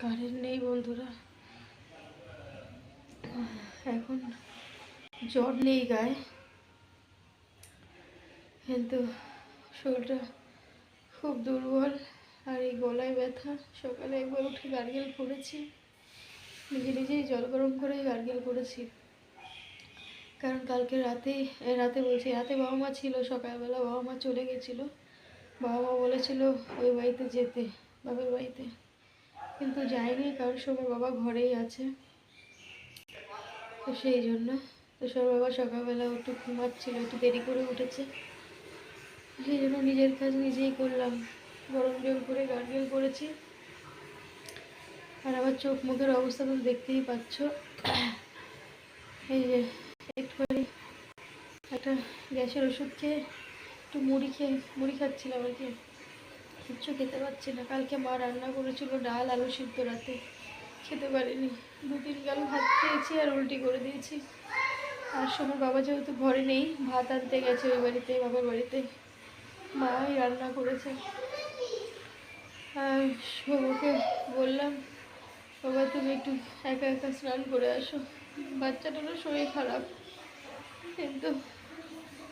Current নেই বন্ধুরা। এখন জ্বর নেই গায়ে। কিন্তু শরীরটা খুব দুর্বল আর এই গলায় ব্যথা। সকালে একবার উঠে গার্গেল করেছি নিজে নিজেই জল গরম করে গার্গেল করেছি কারণ কালকে রাতে রাতে বলছি, রাতে বাবা মা ছিল, সকালবেলা বাবা মা চলে গেছিল। বাবা মা বলেছিল, ওই বাড়িতে যেতে বাবার বাড়িতে। কিন্তু যাইনি কারণ সময় বাবা ঘরেই আছে। তো সেই জন্য, তো সময় বাবা সকালবেলা একটু ঘুমাচ্ছিল, একটু দেরি করে উঠেছে। সেই জন্য নিজের কাজ নিজেই করলাম। গরম জল করে গার্গেল করেছি। আর আমার চোখ মুখের অবস্থা তো দেখতেই পাচ্ছ। এই যে, একটুখানি একটা গ্যাসের ওষুধ খেয়ে একটু মুড়ি খেয়ে, মুড়ি খাচ্ছিলাম আর কি। কিচ্ছু খেতে পারছি না। কালকে মা রান্না করেছিল ডাল, আলু সিদ্ধ রাতে। খেতে পারিনি। দু তিন গাল, ভাত খেয়েছি আর উল্টি করে দিয়েছি। আর সময় বাবা যেহেতু ঘরে নেই, ভাত আনতে গেছে ওই বাড়িতে, বাবার বাড়িতে। মাই রান্না করেছে। আর বাবাকে বললাম, বাবা তুমি একটু একা একা স্নান করে আসো। বাচ্চাটারও শরীর খারাপ। কিন্তু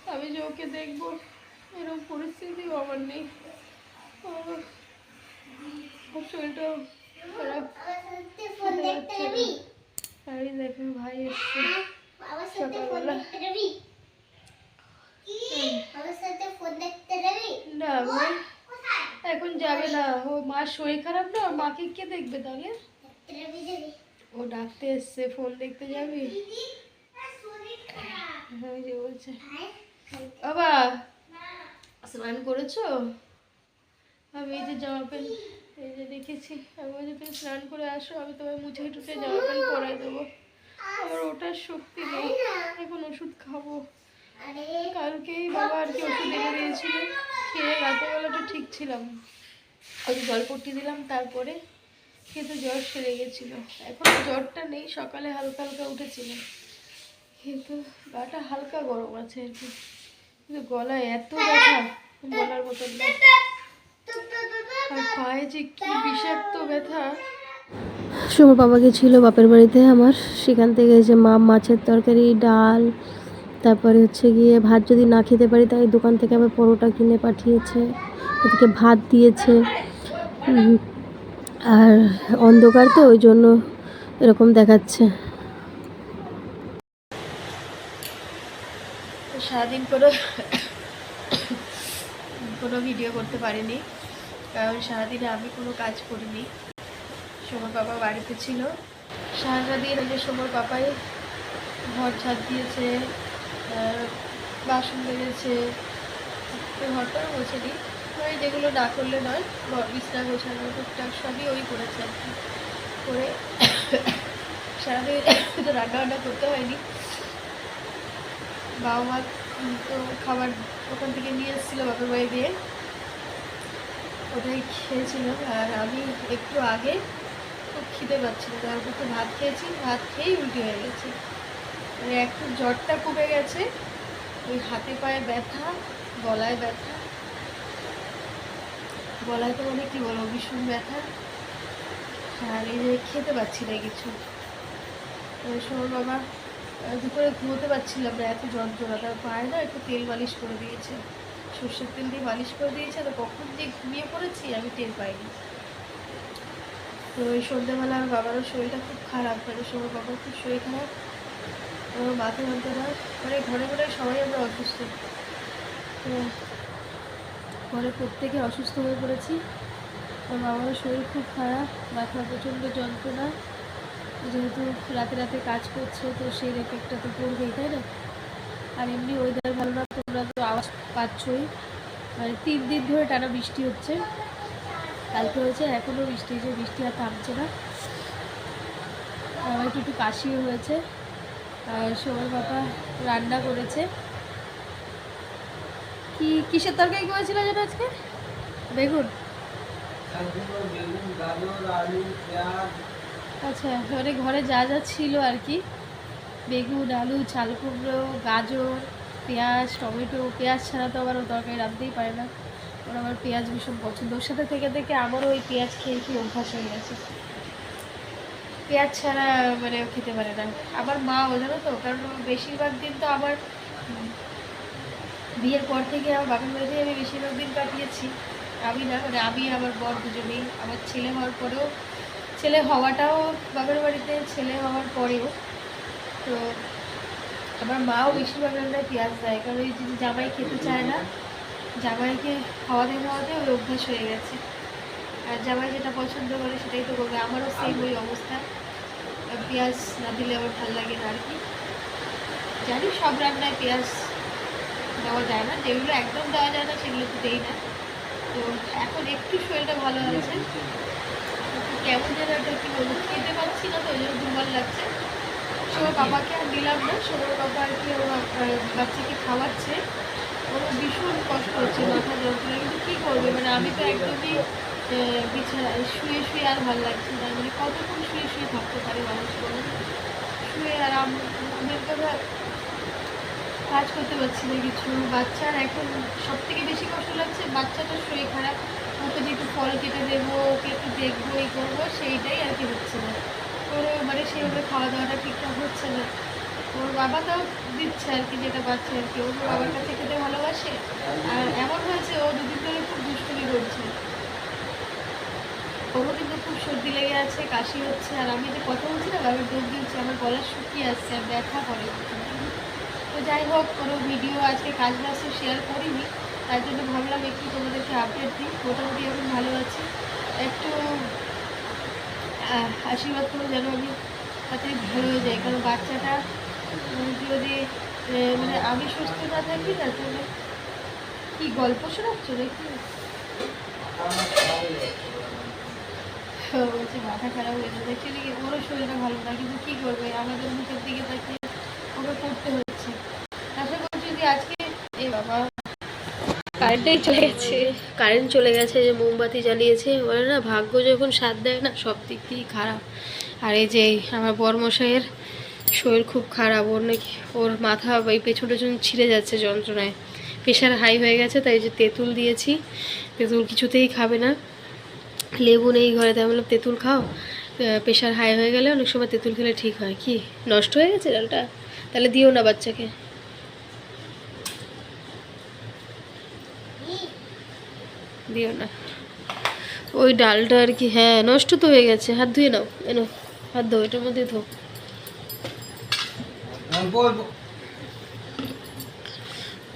আমি যে ওকে দেখব, এরকম পরিস্থিতিও আমার নেই। শরীরটাও খারাপ। আর দেখো ভাই এসছে সকালবেলা না ভাই এখন যাবে না ও মার শরীর খারাপ না মাকে কে দেখবে তাহলে ও ডাকতে এসছে ফোন দেখতে যাবি হ্যাঁ যে বলছে বাবা, স্নান করেছ আমি এই যে জামা প্যান্ট, এই যে দেখেছি, আমি বলছি, তুমি স্নান করে আসো, আমি তোমায় মুছে টুছে জামা প্যান্ট পরাই দেবো। আমার ওটার শক্তি নেই, এখন ওষুধ খাব। কালকেই বাবা আর কি ওষুধ এনে দিয়েছিল, খেয়ে রাতেরবেলাটা ঠিক ছিলাম ওই জল পট্টি দিলাম, তারপরে কিন্তু জ্বর সেরে গেছিল। এখন জ্বরটা নেই, সকালে হালকা হালকা উঠেছিল কিন্তু গাটা হালকা গরম আছে আর কি। কিন্তু গলায় এত ব্যথা, বলার মতন না। আর পায়ে যে কি বিষাক্ত ব্যথা। সোমর বাবা গেছিল বাপের বাড়িতে আমার। সেখান থেকে যে মা মাছের তরকারি ডাল তারপরে হচ্ছে গিয়ে ভাত যদি না খেতে পারি তাই দোকান থেকে আবার পরোটা কিনে পাঠিয়েছে এদিকে ভাত দিয়েছে। আর অন্ধকার তো ওই জন্য এরকম দেখাচ্ছে। সারাদিন কোনো কোনো ভিডিও করতে পারিনি। কারণ সারাদিনে আমি কোনো কাজ করিনি। সোমর বাবা বাড়িতে ছিল। সারাদিন ওই যে সোমর বাবাই ঘর ঝাড় দিয়েছে বাসন বেড়েছে ঘরটাও গোছেনি ওই যেগুলো না করলে নয়, ঘর বিছনা গোছানো, টুকটাক সবই ওই করেছে আর কি। করে সারাদিন তো রান্না বান্না করতে হয়নি। বাবা মা তো খাবার ওখান থেকে নিয়ে এসেছিল বাপের বাড়ি দিয়ে। ওটাই খেয়েছিল আর আমি একটু আগে খুব খিদে পাচ্ছিল তারপর একটু ভাত খেয়েছি, ভাত খেয়েই উল্টি হয়ে গেছে। মানে একটু জ্বরটা কমে গেছে, ওই হাতে পায়ে ব্যথা, গলায় ব্যথা। গলায় তো মানে কী বলব, ভীষণ ব্যথা। আর এই যে খেতে পাচ্ছি না কিছু। সময় বাবা দুপুরে ঘুমোতে পারছিলাম না, এত যন্ত্রণা তার পায়ে না একটু তেল মালিশ করে দিয়েছে। সর্ষের তেল দিয়ে মালিশ করে দিয়েছে, তো কখন যে ঘুমিয়ে পড়েছি, আমি টের পাইনি। তো ওই সন্ধ্যেবেলা আমার বাবারও শরীরটা খুব খারাপ মানে সময় বাবার খুব শরীর খারাপ। আমার মাথা যন্ত্রণা মানে ঘরে ঘরে সবাই আমরা অসুস্থ। তো ঘরে প্রত্যেকে অসুস্থ হয়ে পড়েছি। আমার বাবারও শরীর খুব খারাপ মাথা প্রচণ্ড যন্ত্রণা। যেহেতু রাতে রাতে কাজ করছে, তো সেই এফেক্টটা তো পড়বেই, তাই না? আর এমনি ওয়েদার ভালো না, তোমরা তো আওয়াজ পাচ্ছই। মানে তিন দিন ধরে টানা বৃষ্টি হচ্ছে। কালকে হয়েছে, এখনও বৃষ্টি হয়েছে বৃষ্টি আর থামছে না। আমার একটু কাশিও হয়েছে। আর সবার বাবা রান্না করেছে। কি, কিসের তরকারি করেছিল যেন আজকে? বেগুন। আচ্ছা মানে ঘরে যা যা ছিল আর কি। বেগুন আলু চাল কুমড়ো গাজর পেঁয়াজ টমেটো। পেঁয়াজ ছাড়া তো আবার ও তরকারি রাঁধতেই পারে না। ওর আবার পেঁয়াজ ভীষণ পছন্দ। ওর সাথে থেকে থেকে আমারও ওই পেঁয়াজ খেয়ে খেয়ে অভ্যাস হয়ে গেছে। পেঁয়াজ ছাড়া মানে খেতে পারে না। আবার মা ও জানো তো? কারণ বেশিরভাগ দিন তো উম, বিয়ের পর থেকে আমার বাপের বাড়িতে আমি বেশিরভাগ দিন কাটিয়েছি। আমি না মানে আমি আমার বর দুজনেই আমার ছেলে হওয়ার পরেও ছেলে হওয়াটাও বাপের বাড়িতে ছেলে হওয়ার পরেও তো আমার মাও বেশিরভাগ রান্নায় পেঁয়াজ দেয়, কারণ ওই যদি জামাই খেতে চায় না, জামাইকে খাওয়াতে খাওয়াতে ওই অভ্যাস হয়ে গেছে। আর জামাই যেটা পছন্দ করে সেটাই তো করবে, আমারও সেম ওই অবস্থা। পেঁয়াজ না দিলে আমার ভালো লাগে না আর কি জানি সব রান্নায় পেঁয়াজ দেওয়া যায় না, যেগুলো একদম দেওয়া যায় না সেগুলো তো দেই না। তো এখন একটু শরীরটা ভালো আছে। কিন্তু কেমন যেন একটা কি বলব, খেতে পাচ্ছি না তো, ওই জন্য দুর্বল লাগছে। সবার বাবাকে আর দিলাম না সবার বাবা আর কি ওর বাচ্চাকে খাওয়াচ্ছে। ওর ভীষণ কষ্ট হচ্ছে, মাথা যন্ত্রণা। কিন্তু কী করবে? মানে আমি তো একদমই বিছানা, শুয়ে শুয়ে আর ভালো লাগছে না। মানে কতক্ষণ শুয়ে শুয়ে থাকতে পারে মানুষ বলুন শুয়ে আর আম- আমের কথা কাজ করতে পারছি না কিছু। বাচ্চার এখন সব থেকে বেশি কষ্ট লাগছে বাচ্চাটার শরীর খারাপ। ওকে যে একটু ফল কেটে দেবো, ওকে একটু দেখব, এই করব, সেইটাই আর কি হচ্ছে না। ওর মানে সেইভাবে খাওয়া দাওয়াটা ঠিকঠাক হচ্ছে না। ওর বাবা তাও দিচ্ছে আর কি যেটা পাচ্ছে আর কি। ওর বাবার কাছে খেতে ভালোবাসে। আর এমন হয়েছে ও দুদিন ধরে খুব দুষ্টুমি করছে। ওরও কিন্তু খুব সর্দি লেগে আছে, কাশি হচ্ছে। আর আমি যে কথা বলছি না বাবার ডোব দিচ্ছে, আমার গলা শুকিয়ে আসছে, আর ব্যথা করে। তো যাই হোক, কোনো ভিডিও আজকে কাজ বাজ শেয়ার করিনি। তাই জন্য ভাবলাম একটু তোমাদেরকে আপডেট দিই। মোটামুটি এখন ভালো আছি। একটু আশীর্বাদ করে যেন আমি তাতে ভালো হয়ে যাই। কারণ বাচ্চাটা যদি মানে আমি সুস্থ না থাকি না তাহলে কি গল্প শোনাচ্ছ নাকি? বলছে, মাথা খারাপ হয়ে যাবে অ্যাকচুয়ালি ওরও শরীরটা ভালো না, কিন্তু কী করবে? আমাদের মুখের দিকে তাকিয়ে ওকে করতে হচ্ছে। আশা করছি যদি আজকে এ বাবা কারেন্টটাই চলে গেছে। কারেন্ট চলে গেছে, যে মোমবাতি জ্বালিয়েছে। বলে না, ভাগ্য যখন সাথ দেয় না, সব দিক দিয়েই খারাপ। আর এই যে আমার বরমশাইয়ের শরীর খুব খারাপ, ওর নাকি, ওর মাথা এই পেছন পেছন ছিঁড়ে যাচ্ছে যন্ত্রণায়। প্রেশার হাই হয়ে গেছে, তাই যে তেঁতুল দিয়েছি। তেঁতুল কিছুতেই খাবে না। লেবু নেই ঘরে তাই বললাম, তেঁতুল খাও। প্রেশার হাই হয়ে গেলে অনেক সময় তেঁতুল খেলে ঠিক হয়। কি? নষ্ট হয়ে গেছে ডালটা তাহলে দিও না বাচ্চাকে। দিও না। ওই ডালটা আর কি হ্যাঁ নষ্ট তো হয়ে গেছে। হাত ধুয়ে নাও এনো হাত ধো এটার মধ্যে ধো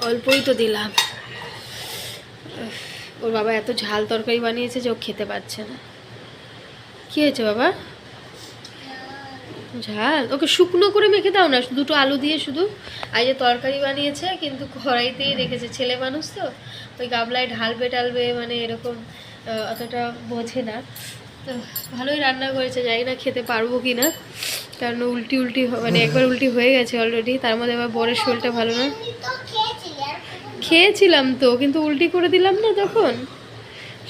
অল্পই তো দিলাম। ওর বাবা এত ঝাল তরকারি বানিয়েছে যে ও খেতে পারছে না। কি হয়েছে বাবা? ঝাল। ওকে শুকনো করে মেখে দাও না দুটো আলু দিয়ে শুধু। আর যে তরকারি বানিয়েছে কিন্তু কড়াইতেই রেখেছে ছেলে মানুষ তো। ওই গামলায় ঢালবে টালবে মানে এরকম অতটা বোঝে না। তো ভালোই রান্না করেছে জানি না খেতে পারব কি না। কারণ উল্টি উল্টি মানে একবার উল্টি হয়ে গেছে অলরেডি তার মধ্যে আবার বরের শরীরটা ভালো না। খেয়েছিলাম তো কিন্তু উল্টি করে দিলাম না তখন।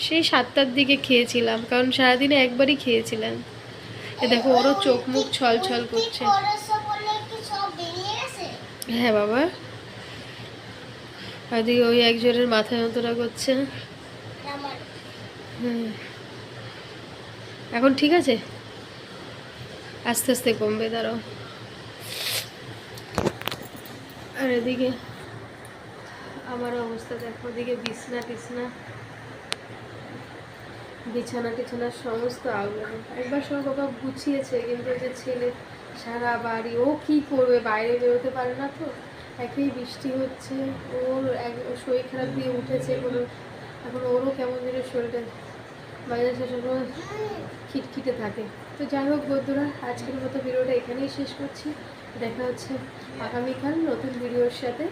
সেই সাতটার দিকে খেয়েছিলাম কারণ সারাদিনে একবারই খেয়েছিলাম। এ দেখো, ওরও চোখ মুখ ছল ছল করছে। হ্যাঁ বাবা। ওদিকে ওই একজনের মাথা যন্ত্রণা করছে। হুম। এখন ঠিক আছে? আস্তে আস্তে কমবে, দাঁড়াও। আর এদিকে আমার অবস্থা দেখো, ওদিকে বিছনা টিছনা। বিছানা টিছানার সমস্ত আগুন। একবার সব বাবা গুছিয়েছে, কিন্তু যে ছেলে সারা বাড়ি, ও কি করবে? বাইরে বেরোতে পারে না তো। একই বৃষ্টি হচ্ছে, ওর এক শরীর খারাপ দিয়ে উঠেছে কোনো এখন ওরও কেমন যেন শরীরটা মাঝে সময় খিটখিটে থাকে। তো যাই হোক বন্ধুরা, আজকের মতো ভিডিওটা এখানেই শেষ করছি। দেখা হচ্ছে আগামীকাল নতুন ভিডিওর সাথে।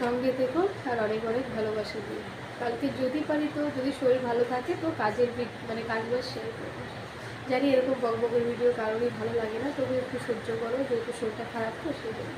সঙ্গে থেকো আর অনেক অনেক ভালোবাসা দিই কালকে যদি পারি তো, যদি শরীর ভালো থাকে তো কাজের মানে কাজগুলো শেয়ার করব জানি এরকম বকবকের ভিডিও কারোরই ভালো লাগে না, তবু একটু সহ্য করো, যেহেতু শরীরটা খারাপ তো সেই জন্য.